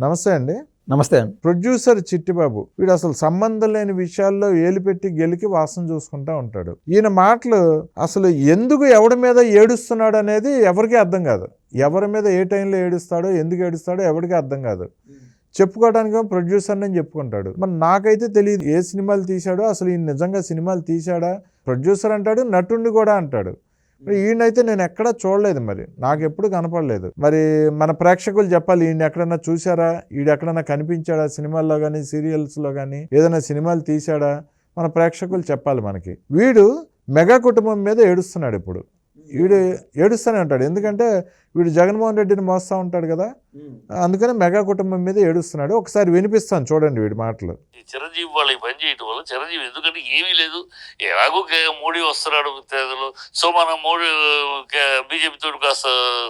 నమస్తే అండి. నమస్తే అండి. ప్రొడ్యూసర్ చిట్టిబాబు వీడు అసలు సంబంధం లేని విషయాల్లో ఏలిపెట్టి గెలికి వాసన చూసుకుంటా ఉంటాడు. ఈయన మాటలు అసలు ఎందుకు ఎవడి మీద ఏడుస్తున్నాడు అనేది ఎవరికీ అర్థం కాదు. ఎవరి మీద ఏ టైంలో ఏడుస్తాడో ఎందుకు ఏడుస్తాడో ఎవరికీ అర్థం కాదు. చెప్పుకోవడానికి ప్రొడ్యూసర్ అని చెప్పుకుంటాడు. మరి నాకైతే తెలియదు ఏ సినిమాలు తీశాడో అసలు ఈయన నిజంగా సినిమాలు తీశాడా? ప్రొడ్యూసర్ అంటాడు నటుండి కూడా అంటాడు. ఈయనైతే నేను ఎక్కడా చూడలేదు మరి. నాకు ఎప్పుడు కనపడలేదు. మరి మన ప్రేక్షకులు చెప్పాలి ఈయన ఎక్కడన్నా చూసారా ఈడు ఎక్కడన్నా కనిపించాడా? సినిమాల్లో కానీ సీరియల్స్లో కానీ ఏదైనా సినిమాలు తీశాడా? మన ప్రేక్షకులు చెప్పాలి మనకి. వీడు మెగా కుటుంబం మీద ఏడుస్తున్నాడు ఇప్పుడు. వీడు ఏడుస్తూనే ఉంటాడు. ఎందుకంటే వీడు జగన్మోహన్ రెడ్డిని మోస్తూ ఉంటాడు కదా. అందుకని మెగా కుటుంబం మీద ఏడుస్తున్నాడు. ఒకసారి వినిపిస్తాను చూడండి వీడి మాటలు. ఈ చిరంజీవి వాళ్ళకి పని చేయటం వల్ల చిరంజీవి ఎందుకంటే ఏమీ లేదు. ఎలాగో మోడీ వస్తున్నాడు తేదలు. సో మనం మోడీ బీజేపీతో కాస్త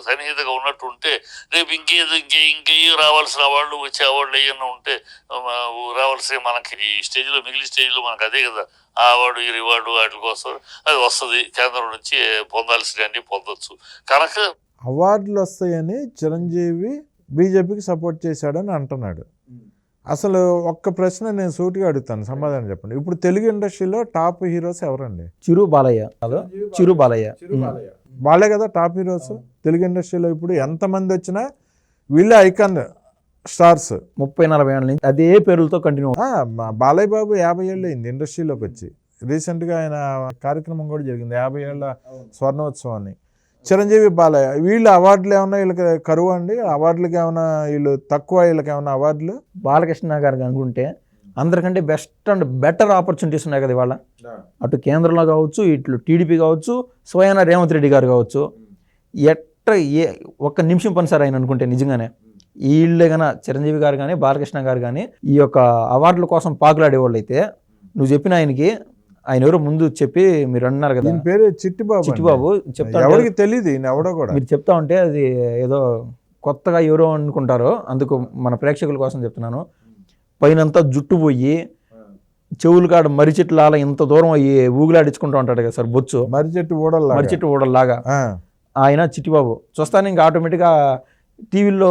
సన్నిహితంగా ఉన్నట్టు ఉంటే రేపు ఇంకేదో ఇంకే ఇంకే రావాల్సిన వాళ్ళు వచ్చే అవార్డులు ఏమైనా ఉంటే రావాల్సిన మనకి ఈ స్టేజ్లో మిగిలిన స్టేజ్లో మనకు అదే కదా. ఆ అవార్డు ఈ రివార్డు వాటి కోసం అది వస్తుంది. కేంద్రం నుంచి పొందాల్సిన అన్ని పొందొచ్చు. కనుక అవార్డులు వస్తాయని చిరంజీవి బీజేపీకి సపోర్ట్ చేశాడని అంటున్నాడు. అసలు ఒక్క ప్రశ్న నేను సూటిగా అడుగుతాను. సమాధానం చెప్పండి. ఇప్పుడు తెలుగు ఇండస్ట్రీలో టాప్ హీరోస్ ఎవరండి? చిరు బాలయ్య. చిరు బాలయ్య. వాళ్ళే కదా టాప్ హీరోస్? తెలుగు ఇండస్ట్రీలో ఇప్పుడు ఎంతమంది వచ్చినా వీళ్ళే ఐకాన్ స్టార్స్ ముప్పై నలభై ఏళ్ళ నుంచి అదే పేర్లతో కంటిన్యూ బాలయ్య బాబు యాభై ఏళ్ళు అయింది ఇండస్ట్రీలోకి వచ్చి. రీసెంట్గా ఆయన కార్యక్రమం కూడా జరిగింది యాభై ఏళ్ళ స్వర్ణోత్సవం అని చిరంజీవి బాలయ్య వీళ్ళు అవార్డులు ఏమన్నా వీళ్ళకి కరువు అండి? అవార్డులకి ఏమైనా వీళ్ళు తక్కువ వీళ్ళకి ఏమైనా అవార్డులు? బాలకృష్ణ గారు అనుకుంటే అందరికంటే బెస్ట్ అండ్ బెటర్ ఆపర్చునిటీస్ ఉన్నాయి కదా ఇవాళ. అటు కేంద్రంలో కావచ్చు ఇట్లు టీడీపీ కావచ్చు స్వయాన రేవంత్ రెడ్డి గారు కావచ్చు. ఎట్ట ఏ ఒక్క నిమిషం పని సార్ ఆయన అనుకుంటే నిజంగానే. వీళ్ళే గన చిరంజీవి గారు కానీ బాలకృష్ణ గారు కానీ ఈ యొక్క అవార్డుల కోసం పాకులాడేవాళ్ళు అయితే నువ్వు చెప్పిన ఆయనకి ఆయన ఎవరో ముందు చెప్పి మీరు అన్నారు కదా. పేరు చిట్టిబాబు. చిట్టిబాబు చెప్తా ఎవరికి తెలియదు ఎవడో కూడా. మీరు చెప్తా ఉంటే అది ఏదో కొత్తగా ఎవరో అనుకుంటారో అందుకు మన ప్రేక్షకుల కోసం చెప్తున్నాను. పైనంతా జుట్టు పోయి చెవులు కాడ మర్రి చెట్లు అలా ఇంత దూరం అయ్యి ఊగులాడించుకుంటూ ఉంటాడు కదా సార్ బొచ్చు. మర్రి చెట్టు ఓడల్లా మర్రి చెట్టు ఊడల్లాగా ఆయన చిట్టిబాబు. చూస్తాను ఇంకా ఆటోమేటిక్గా టీవీల్లో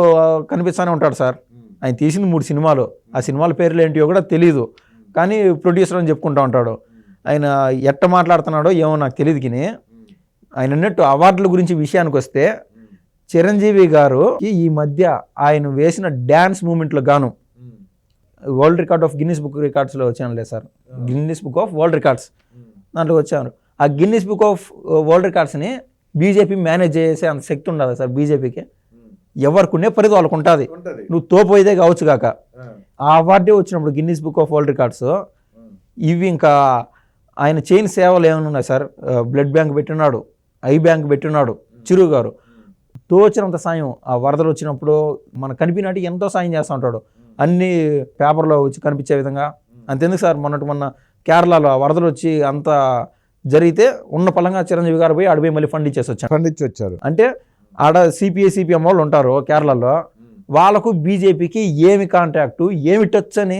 కనిపిస్తూనే ఉంటాడు సార్. ఆయన తీసింది మూడు సినిమాలు. ఆ సినిమాల పేర్లు ఏంటియో కూడా తెలియదు కానీ ప్రొడ్యూసర్ అని చెప్పుకుంటూ ఉంటాడు. ఆయన ఎట్ట మాట్లాడుతున్నాడో ఏమో నాకు తెలియదు కానీ. ఆయన అన్నట్టు అవార్డుల గురించి విషయానికి వస్తే చిరంజీవి గారు ఈ మధ్య ఆయన వేసిన డ్యాన్స్ మూమెంట్లో గాను world record of Guinness book రికార్డ్స్లో వచ్చానులే sir. Guinness book of world records. దాంట్లో వచ్చాను. ఆ గిన్నిస్ బుక్ ఆఫ్ వరల్డ్ రికార్డ్స్ని బీజేపీ మేనేజ్ చేసే అంత శక్తి ఉండదు సార్ బీజేపీకి. ఎవరికి ఉండే పరిధి వాళ్ళకు ఉంటుంది. నువ్వు తోపోయిదే కావచ్చు కాక. ఆ. అవార్డే వచ్చినప్పుడు Guinness book of world records ఇవి ఇంకా ఆయన చేయని సేవలు ఏమైనా ఉన్నాయి సార్? బ్లడ్ బ్యాంక్ పెట్టినాడు ఐ బ్యాంక్ పెట్టినాడు చిరు గారు. తోచినంత సాయం ఆ వరదలు వచ్చినప్పుడు మన కనిపినట్టు ఎంతో సాయం చేస్తూ ఉంటాడు. అన్ని పేపర్లో వచ్చి కనిపించే విధంగా. అంతెందుకు సార్? మొన్నటి మొన్న కేరళలో ఆ వరదలు వచ్చి అంత జరిగితే ఉన్న పలంగా చిరంజీవి గారు పోయి అడిపోయి మళ్ళీ ఫండ్ ఇచ్చేసి వచ్చాను పండించి వచ్చారు. అంటే ఆడ సిపిఐ సిపిఎం వాళ్ళు ఉంటారు కేరళలో. వాళ్ళకు బీజేపీకి ఏమి కాంటాక్టు ఏమి టచ్ అని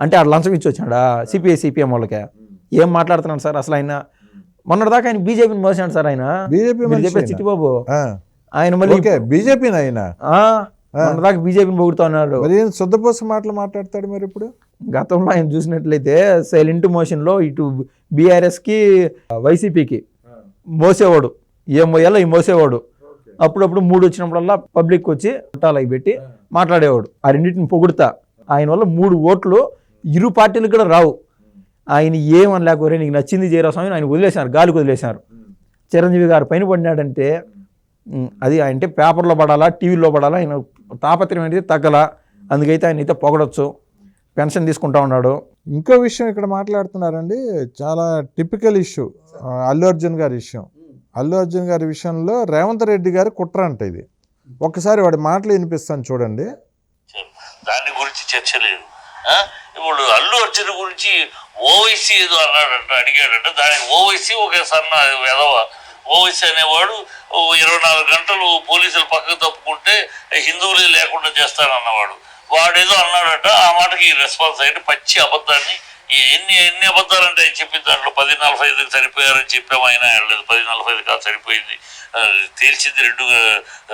అంటే ఆడ లంచం ఇచ్చి వచ్చాడా సిపిఐ సిపిఎం వాళ్ళకి? ఏం మాట్లాడుతున్నాడు సార్ అసలు ఆయన? మొన్నటిదాకా ఆయన బీజేపీని మోసాడు సార్ ఆయన. బీజేపీ చిట్టిబాబు. ఆయన మళ్ళీ ఓకే బీజేపీ ఆయన? ఆ, మొన్నటిదాకా బీజేపీని పొగుడుతా ఉన్నాడు. శుద్ధపోస మాటలు మాట్లాడతాడు మరి ఇప్పుడు? గతంలో ఆయన చూసినట్లయితే సైలెంట్ మోషన్లో ఇటు బీఆర్ఎస్కి వైసీపీకి మోసేవాడు. ఏం మోయాలో ఈ మోసేవాడు. అప్పుడప్పుడు మూడు వచ్చినప్పుడల్లా పబ్లిక్ వచ్చి చుట్టాలు అవి పెట్టి మాట్లాడేవాడు. ఆ రెండింటిని పొగుడుతా. ఆయన వల్ల మూడు ఓట్లు ఇరు పార్టీలకు కూడా రావు. ఆయన ఏమని లేకపోతే నీకు నచ్చింది చేయరా స్వామి అని ఆయన వదిలేశారు గాలికి వదిలేశారు. చిరంజీవి గారు పైన పడినాడంటే అది అంటే పేపర్లో పడాలా టీవీలో పడాలా ఆయన తాపత్రయం అనేది తగ్గలా. అందుకైతే ఆయన అయితే పొగడొచ్చు. పెన్షన్ తీసుకుంటా ఉన్నాడు. ఇంకో విషయం ఇక్కడ మాట్లాడుతున్నారండి చాలా టిపికల్ ఇష్యూ అల్లు అర్జున్ గారి విషయం. అల్లు అర్జున్ గారి విషయంలో రేవంత్ రెడ్డి గారి కుట్ర అంట ఇది. ఒక్కసారి వాడి మాటలు వినిపిస్తాను చూడండి. దాని గురించి చర్చ లేదు. ఇప్పుడు అల్లు అర్జున్ గురించి ఓవైసీ ఏదో అన్నాడంట అడిగాడంట. దానికి ఓవైసీ ఒక సన్న వెధవ. ఓవైసీ అనేవాడు ఓ ఇరవై నాలుగు గంటలు పోలీసులు పక్కకు తప్పుకుంటే హిందువులే లేకుండా చేస్తానన్నవాడు. వాడేదో అన్నాడట ఆ మాటకి రెస్పాన్స్ అయ్యి పచ్చి అబద్ధాన్ని ఎన్ని ఎన్ని అబద్ధాలు అంటే ఆయన చెప్పిన దాంట్లో పది నలభై ఐదుకి సరిపోయారని చెప్పాము ఆయన. వెళ్ళలేదు పది నలభై ఐదు కాదు సరిపోయింది తేల్చింది రెండు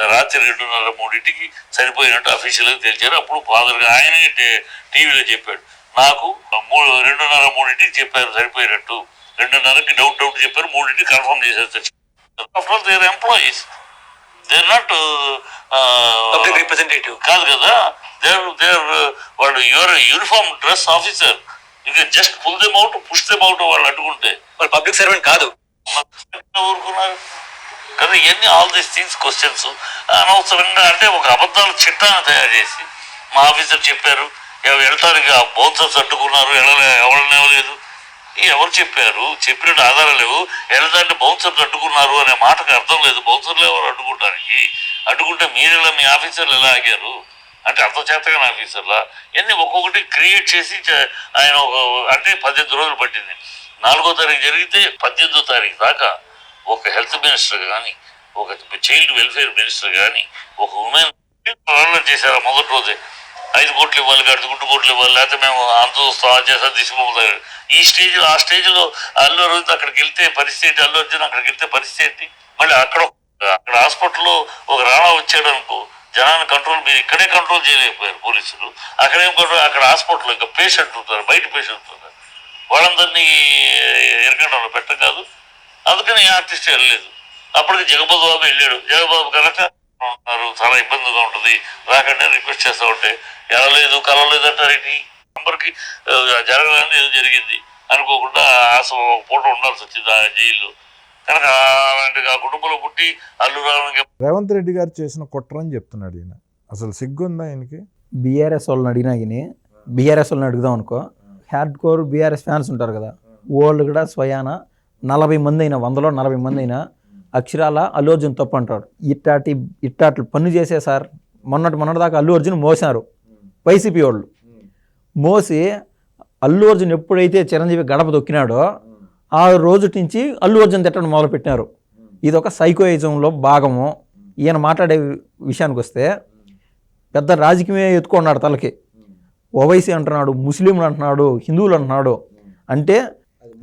రాత్రి రెండున్నర మూడింటికి సరిపోయినట్టు అఫీషియల్గా తేల్చారు. అప్పుడు ఫాదర్గా ఆయనే టే- టీవీలో చెప్పాడు. నాకు మూడు రెండున్నర మూడింటికి చెప్పారు సరిపోయినట్టు రెండున్నరకి డౌట్ డౌట్ చెప్పారు మూడింటికి కన్ఫర్మ్ చేశారు after all they're employees they're not representative కాదు కదా. దేర్ దేర్ వాళ్ళు యువర్ యూనిఫామ్ డ్రెస్ ఆఫీసర్ ఇక just pull them out push them out వాళ్ళు అడ్డుకుంటే వాళ్ళు పబ్లిక్ సర్వెంట్ కాదు. ఊరుకున్నారు కదా ఇవన్నీ ఆల్ దీస్ థింగ్స్ క్వశ్చన్స్ అనవసరంగా అంటే ఒక అబద్ధాల చిట్టాన్ని తయారు చేసి మా ఆఫీసర్ చెప్పారు వెళ్ళటానికి ఆ బౌన్సర్స్ అడ్డుకున్నారు వెళ్ళలే ఎవరిని ఇవ్వలేదు. ఎవరు చెప్పారు? చెప్పినట్టు ఆధారం లేవు. వెళ్ళదంటే బౌన్సర్లు అడ్డుకున్నారు అనే మాటకు అర్థం లేదు. బౌన్సర్లు ఎవరు అడ్డుకుంటానికి? అడ్డుకుంటే మీరెలా మీ ఆఫీసర్లు ఎలా ఆగారు? అంటే అర్థచేతగా ఆఫీసర్లా ఇవన్నీ ఒక్కొక్కటి క్రియేట్ చేసి ఆయన ఒక అంటే పద్దెనిమిది రోజులు పట్టింది. నాలుగో తారీఖు జరిగితే పద్దెనిమిదో తారీఖు దాకా ఒక హెల్త్ మినిస్టర్ కానీ ఒక చైల్డ్ వెల్ఫేర్ మినిస్టర్ కానీ ఒక ఉమెన్ వాళ్ళు చేశారు ఆ మొదటి రోజే. ఐదు కోట్లు ఇవ్వాలి గడిచి గుడ్డు కోట్లు ఇవ్వాలి లేకపోతే మేము అంత చూస్తాం అది చేస్తాం ఈ స్టేజ్ ఆ స్టేజ్లో అల్లు అరవింద్ అక్కడికి వెళ్తే పరిస్థితి ఏంటి? అల్లు అర్జున్ అక్కడికి వెళ్తే పరిస్థితి ఏంటి? మళ్ళీ అక్కడ అక్కడ హాస్పిటల్లో ఒక రాణా వచ్చాడు అనుకో జనాన్ని కంట్రోల్ మీరు ఇక్కడే కంట్రోల్ చేయలేకపోయారు పోలీసులు. అక్కడేం కంట్రోల్ అక్కడ హాస్పిటల్ ఇంకా పేషెంట్ ఉంటారు బయట పేషెంట్ ఉంటారు. వాళ్ళందరినీ ఎరగడంలో పెట్టం కాదు. అందుకని ఆర్టిస్ట్ వెళ్ళలేదు. అప్పటికి జగబాబు బాబు వెళ్ళాడు. జగబాబు కనుక ఉన్నారు చాలా ఇబ్బందిగా ఉంటుంది. రాకండి రిక్వెస్ట్ చేస్తూ ఉంటే. వెళ్ళలేదు కలవలేదు అంటారేంటి అందరికి జరగలేదు ఏదో జరిగింది. అనుకోకుండా ఆశ ఒక పూట ఉండాల్సి వచ్చింది ఆ జైల్లో. కుటుంబంలో పుట్టి అల్లు రేవంత్ రెడ్డి గారు చేసిన కుట్ర అని చెప్తున్నాడు ఈయన. అసలు సిగ్గుందా ఆయనకి బీఆర్ఎస్ వాళ్ళని అడిగినా కానీ బీఆర్ఎస్ వాళ్ళని అడుగుదాం అనుకో. హ్యాడ్ కోర్ బీఆర్ఎస్ ఫ్యాన్స్ ఉంటారు కదా. వాళ్ళు కూడా స్వయాన నలభై మంది అయినా వందలో నలభై మంది అయినా అక్షరాల అల్లు అర్జున్ తప్పు అంటాడు. ఇట్టాటి ఇట్టాటి పన్ను చేసే సార్ మొన్నటి మొన్నటి దాకా అల్లు అర్జున్ మోసారు వైసీపీ వాళ్ళు. మోసి అల్లు అర్జున్ ఎప్పుడైతే చిరంజీవి గడప దొక్కినాడో ఆ రోజు నుంచి అల్లు అర్జున్ తిట్టడం మొదలుపెట్టినారు. ఇది ఒక సైకోయిజంలో భాగము. ఈయన మాట్లాడే విషయానికి వస్తే పెద్ద రాజకీయమే ఎత్తుకున్నాడు తలకి. ఓవైసీ అంటున్నాడు ముస్లింలు అంటున్నాడు హిందువులు అంటున్నాడు. అంటే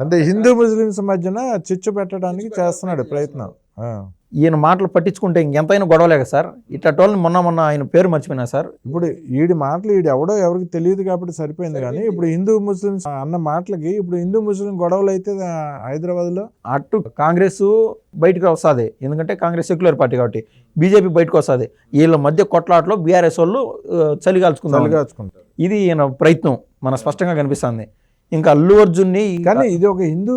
అంటే హిందూ ముస్లిమ్స్ మధ్యన చిచ్చు పెట్టడానికి చేస్తున్నాడు ప్రయత్నం ఈయన మాటలు పట్టించుకుంటే ఇంకెంతైనా గొడవలే కదా సార్ ఇట్టటోళ్ళని మొన్న మొన్న ఆయన పేరు మర్చిపోయినా సార్. ఇప్పుడు ఈడి మాటలు ఈడు ఎవడో ఎవరికి తెలియదు కాబట్టి సరిపోయింది కానీ ఇప్పుడు హిందూ ముస్లిమ్స్ అన్న మాటలకి ఇప్పుడు హిందూ ముస్లిం గొడవలు అయితే హైదరాబాద్లో అటు కాంగ్రెస్ బయటకు వస్తుంది. ఎందుకంటే కాంగ్రెస్ సెక్యులర్ పార్టీ కాబట్టి బీజేపీ బయటకు వస్తుంది. వీళ్ళ మధ్య కొట్లాటలో బీఆర్ఎస్ వాళ్ళు చలిగాల్చుకుంటారు చలిగాచుకుంటారు ఇది ఈయన ప్రయత్నం. మన స్పష్టంగా కనిపిస్తుంది. ఇంకా అల్లు అర్జున్ని కానీ ఇది ఒక హిందూ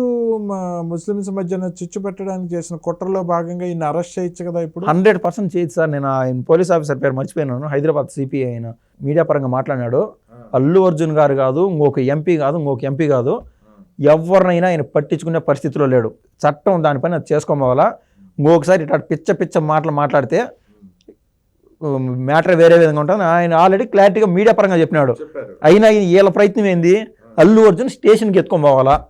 ముస్లిమ్స్ మధ్యన చిచ్చు పెట్టడానికి చేసిన కుట్రలో భాగంగా ఈయన అరెస్ట్ చేయొచ్చు కదా ఇప్పుడు? హండ్రెడ్ పర్సెంట్ చేయొచ్చు సార్. నేను ఆయన పోలీస్ ఆఫీసర్ పేరు మర్చిపోయినాను. హైదరాబాద్ సిపిఐ ఆయన మీడియా పరంగా మాట్లాడినాడు. అల్లు అర్జున్ గారు కాదు ఇంకొక ఎంపీ కాదు ఇంకొక ఎంపీ కాదు. ఎవరినైనా ఆయన పట్టించుకునే పరిస్థితిలో లేడు. చట్టం దానిపైన అది చేసుకోవాలా ఇంకొకసారి ఇట్లా పిచ్చ పిచ్చ మాటలు మాట్లాడితే మ్యాటర్ వేరే విధంగా ఉంటుంది. ఆయన ఆల్రెడీ క్లారిటీగా మీడియా పరంగా చెప్పినాడు. అయినా వీళ్ళ ప్రయత్నం ఏంది? అల్లు అర్జున్ స్టేషన్కి ఎత్తుకొని పోవాలా?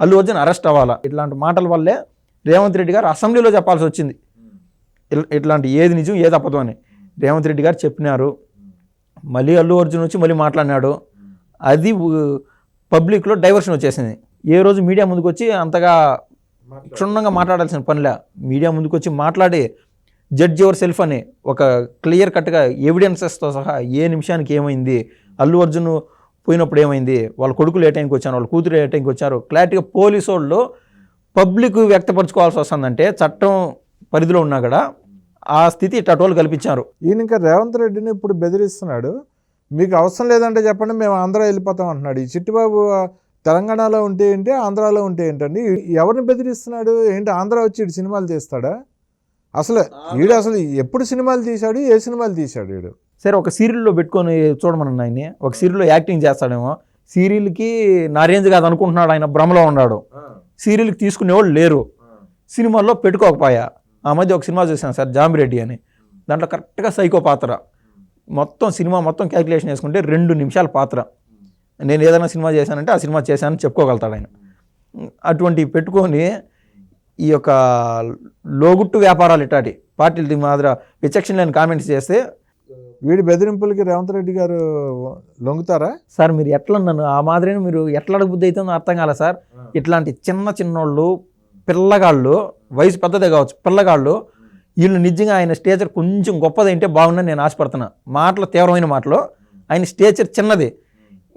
అల్లు అర్జున్ అరెస్ట్ అవ్వాలా? ఇట్లాంటి మాటల వల్లే రేవంత్ రెడ్డి గారు అసెంబ్లీలో చెప్పాల్సి వచ్చింది. ఇల్- ఇట్లాంటి ఏది నిజం ఏది అబద్ధం అని. రేవంత్ రెడ్డి గారు చెప్పినారు. మళ్ళీ అల్లు అర్జున్ వచ్చి మళ్ళీ మాట్లాడినాడు. అది పబ్లిక్లో డైవర్షన్ వచ్చేసింది. ఏ రోజు మీడియా ముందుకు వచ్చి అంతగా క్షుణ్ణంగా మాట్లాడాల్సిన పనిలే. మీడియా ముందుకు వచ్చి మాట్లాడి జడ్జ్ యువర్ సెల్ఫ్ అని ఒక క్లియర్ కట్గా ఎవిడెన్సెస్తో సహా ఏ నిమిషానికి ఏమైంది? అల్లు అర్జున్ పోయినప్పుడు ఏమైంది? వాళ్ళ కొడుకులు ఏ టైంకి వచ్చారు? వాళ్ళ కూతురు ఏ టైంకి వచ్చారు? క్లారిటీగా పోలీసు వాళ్ళు పబ్లిక్ వ్యక్తపరచుకోవాల్సి వస్తుందంటే చట్టం పరిధిలో ఉన్నా కూడా ఆ స్థితి టటోలు కల్పించారు. ఈయన ఇంకా రేవంత్ రెడ్డిని ఇప్పుడు బెదిరిస్తున్నాడు. మీకు అవసరం లేదంటే చెప్పండి మేము ఆంధ్ర వెళ్ళిపోతాం అంటున్నాడు. ఈ చిట్టిబాబు తెలంగాణలో ఉంటే ఏంటి ఆంధ్రాలో ఉంటే ఏంటండి? ఎవరిని బెదిరిస్తున్నాడు? ఏంటి ఆంధ్ర వచ్చి ఈడు సినిమాలు తీస్తాడా? అసలు ఈడు అసలు ఎప్పుడు సినిమాలు తీశాడు? ఏ సినిమాలు తీశాడు ఈడు? సరే ఒక సీరియల్లో పెట్టుకొని చూడమని ఆయన్ని ఒక సీరియల్లో యాక్టింగ్ చేస్తాడేమో. సీరియల్కి నా రేంజ్ కాదు అనుకుంటున్నాడు ఆయన భ్రమలో ఉన్నాడు. సీరియల్కి తీసుకునేవాళ్ళు లేరు. సినిమాల్లో పెట్టుకోకపోయా. ఆ మధ్య ఒక సినిమా చూశాను సార్ జామిరెడ్డి అని. దాంట్లో కరెక్ట్గా సైకో పాత్ర. మొత్తం సినిమా మొత్తం క్యాలిక్యులేషన్ చేసుకుంటే రెండు నిమిషాల పాత్ర. నేను ఏదైనా సినిమా చేశానంటే ఆ సినిమా చేశానని చెప్పుకోగలుగుతాడు ఆయన. అటువంటి పెట్టుకొని ఈ యొక్క లోగుట్టు వ్యాపారాలు ఇట్లాంటి పార్టీలు మాదిర విచక్షణ లేని కామెంట్స్ చేస్తే వీడి బెదిరింపులకి రేవంత్ రెడ్డి గారు లొంగుతారా? సార్ మీరు ఎట్లా నన్ను ఆ మాదిరిని మీరు ఎట్లా అడగబుద్ధి అవుతుందో అర్థం కాలే సార్. ఇట్లాంటి చిన్న చిన్నోళ్ళు పిల్లగాళ్ళు వయసు పెద్దదే కావచ్చు పిల్లగాళ్ళు వీళ్ళు నిజంగా ఆయన స్టేచర్ కొంచెం గొప్పదంటే బాగుందని నేను ఆశపడుతున్నా. మాటలు తీవ్రమైన మాటలు. ఆయన స్టేచర్ చిన్నది.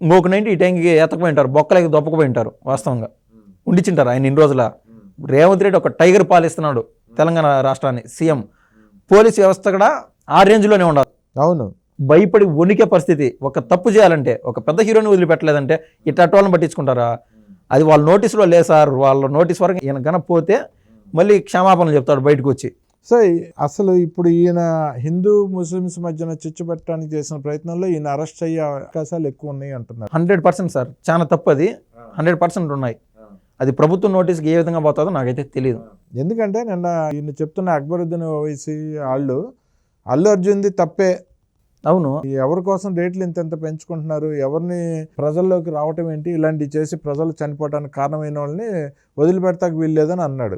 ఇంకొక నైంటి ఈ టైంకి ఎత్తకపోయి ఉంటారు బొక్కలకి దొప్పకపోయి ఉంటారు వాస్తవంగా ఉండిచింటారు ఆయన ఇన్ని రోజుల. రేవంత్ రెడ్డి ఒక టైగర్ పాలిస్తున్నాడు తెలంగాణ రాష్ట్రాన్ని. సీఎం. పోలీస్ వ్యవస్థ కూడా ఆ రేంజ్లోనే ఉండాలి. అవును. భయపడి వణికే పరిస్థితి. ఒక తప్పు చేయాలంటే ఒక పెద్ద హీరోని వదిలిపెట్టలేదంటే ఇట్లా వాళ్ళని పట్టించుకుంటారా? అది వాళ్ళ నోటీసులో లేదు సార్. వాళ్ళ నోటీస్ వరకు ఈయన గన పోతే మళ్ళీ క్షమాపణలు చెప్తాడు బయటకు వచ్చి సో అసలు ఇప్పుడు ఈయన హిందూ ముస్లిమ్స్ మధ్యన చిచ్చు పెట్టడానికి చేసిన ప్రయత్నంలో ఈయన అరెస్ట్ అయ్యే అవకాశాలు ఎక్కువ ఉన్నాయి అంటున్నారు. Hundred percent sir. చాలా తప్పు అది. హండ్రెడ్ పర్సెంట్ ఉన్నాయి. అది ప్రభుత్వం నోటీస్కి ఏ విధంగా పోతుందో నాకైతే తెలియదు ఎందుకంటే నిన్న ఈయన చెప్తున్న అక్బరుద్దీన్ ఓవైసీ వాళ్ళు అల్లు అర్జున్ది తప్పే. అవును. ఎవరి కోసం రేట్లు ఇంత ఎంత పెంచుకుంటున్నారు ఎవరిని ప్రజల్లోకి రావటం ఏంటి ఇలాంటివి చేసి ప్రజలు చనిపోవడానికి కారణమైన వాళ్ళని వదిలిపెడతాకు వీల్లేదని అన్నాడు.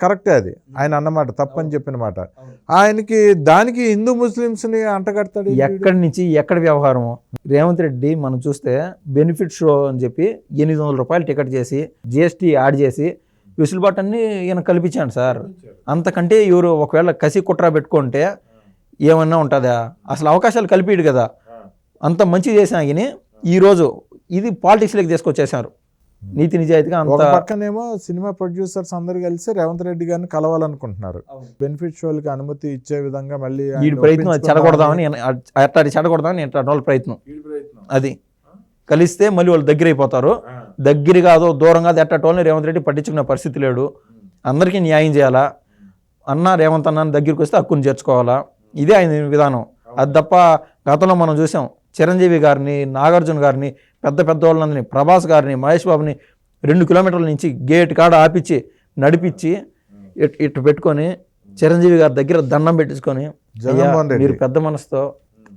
కరెక్టే అది. ఆయన అన్నమాట తప్పని చెప్పిన మాట. ఆయనకి దానికి హిందూ ముస్లిమ్స్ని అంటగడతాడు. ఎక్కడి నుంచి ఎక్కడ వ్యవహారం రేవంత్ రెడ్డి మనం చూస్తే బెనిఫిట్ షో అని చెప్పి ఎనిమిది వందల రూపాయలు టికెట్ చేసి జిఎస్టీ యాడ్ చేసి వెసులుబాటు అన్ని ఈయన కల్పించాడు సార్. అంతకంటే ఎవరు ఒకవేళ కసి కుట్ర పెట్టుకుంటే ఏమన్నా ఉంటుందా? అసలు అవకాశాలు కల్పిడు కదా. అంత మంచి చేసిన ఆయన ఈరోజు ఇది పాలిటిక్స్లోకి తీసుకొచ్చేసారు నీతి నిజాయితీగా ఒక అంత పక్కనేమో సినిమా ప్రొడ్యూసర్స్ అందరు కలిసి రేవంత్ రెడ్డి గారిని కలవాలనుకుంటున్నారు. బెనిఫిట్ షోలకి అనుమతి ఇచ్చే విధంగా మళ్ళీ ప్రయత్నం అది చెడగొడదామని ఒప్పించుకుందామని. అట్లా చెడగొడదామని ఇట్లా వాళ్ళ ప్రయత్నం. అది. కలిస్తే మళ్ళీ వాళ్ళు దగ్గర అయిపోతారు. దగ్గర కాదు దూరం కాదు ఎట్టటోళ్ళని రేవంత్ రెడ్డి పట్టించుకునే పరిస్థితి లేడు. అందరికీ న్యాయం చేయాలా? అన్న రేవంత్ అన్న దగ్గరికి వస్తే హక్కుని చేర్చుకోవాలా? ఇదే ఆయన విధానం. అది తప్ప గతంలో మనం చూసాం చిరంజీవి గారిని నాగార్జున గారిని పెద్ద పెద్ద వాళ్ళందరినీ ప్రభాస్ గారిని మహేష్ బాబుని రెండు కిలోమీటర్ల నుంచి గేట్ కాడ ఆపిచ్చి నడిపించి ఇట్ పెట్టుకొని చిరంజీవి గారి దగ్గర దండం పెట్టించుకొని. మీరు పెద్ద మనసుతో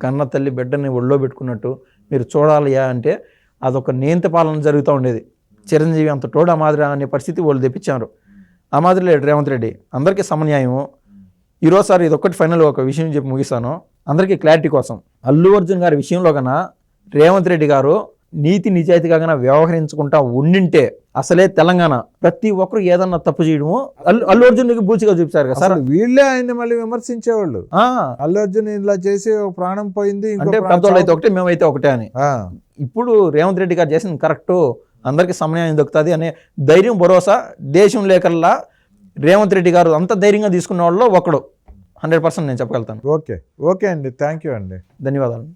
కన్న తల్లి బిడ్డని ఒళ్ళో పెట్టుకున్నట్టు మీరు చూడాలియా అంటే అదొక నియంత పాలన జరుగుతూ ఉండేది. చిరంజీవి అంత తోడు ఆ మాదిరి అనే పరిస్థితి వాళ్ళు తెప్పించారు. ఆ మాదిరి రేవంత్ రెడ్డి. అందరికీ సమన్యాయము. ఈరోజు సార్ ఇది ఒక్కటి ఫైనల్ ఒక విషయం చెప్పి ముగిస్తాను. అందరికీ క్లారిటీ కోసం. అల్లు అర్జున్ గారి విషయంలో కన్నా రేవంత్ రెడ్డి గారు నీతి నిజాయితీగా కన్నా వ్యవహరించుకుంటా ఉండింటే అసలే తెలంగాణ ప్రతి ఒక్కరు ఏదన్నా తప్పు చేయడము అల్లు అల్లు అర్జున్కి బూచిగా చూపించారు కదా సార్. వీళ్ళే ఆయన మళ్ళీ విమర్శించేవాళ్ళు. ఆ, అల్లు అర్జున్ ఇలా చేసి ప్రాణం పోయింది అంటే అయితే ఒకటే మేమైతే ఒకటే అని. ఇప్పుడు రేవంత్ రెడ్డి గారు చేసింది కరెక్ట్ అందరికీ సమన్యాయం దొరుకుతుంది అనే ధైర్యం భరోసా దేశం లేకల్లా రేవంత్ రెడ్డి గారు అంత ధైర్యంగా తీసుకున్న వాళ్ళు ఒకడు. హండ్రెడ్ పర్సెంట్ నేను చెప్పగలుగుతాను. ఓకే. ఓకే అండి. థ్యాంక్ యూ అండి. ధన్యవాదాలు.